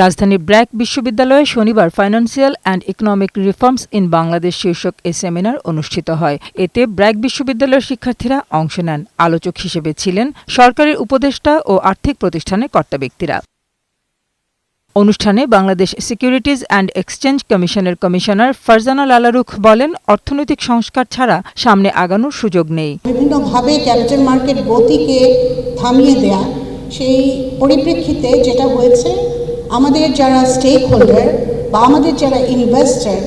রাজধানীর ব্র্যাক বিশ্ববিদ্যালয়ে শনিবার financial and economic reforms in Bangladesh শীর্ষক এ সেমিনার অনুষ্ঠিত হয়। এতে ব্র্যাক বিশ্ববিদ্যালয়ের শিক্ষার্থীরা অংশ নেন। আলোচক হিসেবে ছিলেন সরকারের উপদেষ্টা ও আর্থিক প্রতিষ্ঠানের কর্তা ব্যক্তিরা। অনুষ্ঠানে বাংলাদেশ সিকিউরিটিজ অ্যান্ড এক্সচেঞ্জ কমিশনের কমিশনার ফারজানা লালারুখ বলেন, অর্থনৈতিক সংস্কার ছাড়া সামনে আগানোর সুযোগ নেই। বিভিন্নভাবে ক্যাপিটাল মার্কেট গতিকে থামিয়ে দেয়া সেই পরিপ্রেক্ষিতে যেটা হয়েছে আমাদের যারা স্টেক হোল্ডার বা আমাদের যারা ইনভেস্টার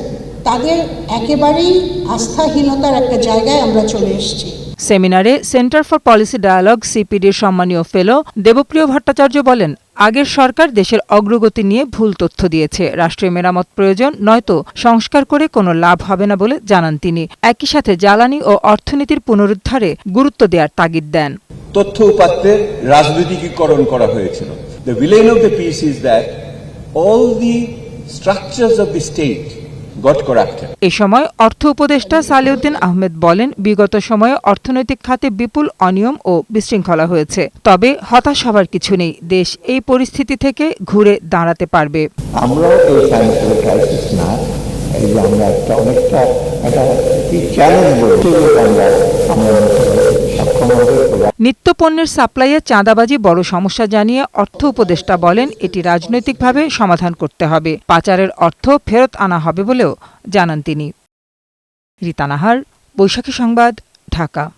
তাদের একেবারেই আস্থাহীনতার একটা জায়গায় আমরা চলে এসেছি। সেমিনারে সেন্টার ফর পলিসি ডায়ালগ সিপিডির সম্মানীয় ফেলো দেবপ্রিয় ভট্টাচার্য বলেন আগের সরকার দেশের অগ্রগতি নিয়ে ভুল তথ্য দিয়েছে। রাষ্ট্রীয় মেরামত প্রয়োজন নয়তো সংস্কার করে কোনো লাভ হবে না বলে জানান তিনি। একই সাথে জ্বালানি ও অর্থনীতির পুনরুদ্ধারে গুরুত্ব দেওয়ার তাগিদ দেন। তথ্য উপাত্তের রাজনৈতিকীকরণ করা হয়েছিল। Villain of the piece is that all the structures of the state got a সময় অর্থ উপদেষ্টা সালেউদ্দিন আহমেদ বলেন বিগত সময়ে অর্থনৈতিক খাতে বিপুল অনিয়ম ও বিশৃঙ্খলা হয়েছে। তবে হতাশ হবার কিছু নেই দেশ এই পরিস্থিতি থেকে ঘুরে দাঁড়াতে পারবে। আমরাও এই ফাইন্যান্সিয়াল ক্রাইসিস না এই যে আমরা একটা অনেকটা একটা চ্যালেঞ্জ আমরা আমরা নিত্যপণ্যের সাপ্লাইয়ে চাঁদাবাজি বড় সমস্যা জানিয়ে অর্থ উপদেষ্টা বলেন এটি রাজনৈতিকভাবে সমাধান করতে হবে। পাচারের অর্থ ফেরত আনা হবে বলেও জানান তিনি। রীতানাহার বৈশাখী সংবাদ, ঢাকা।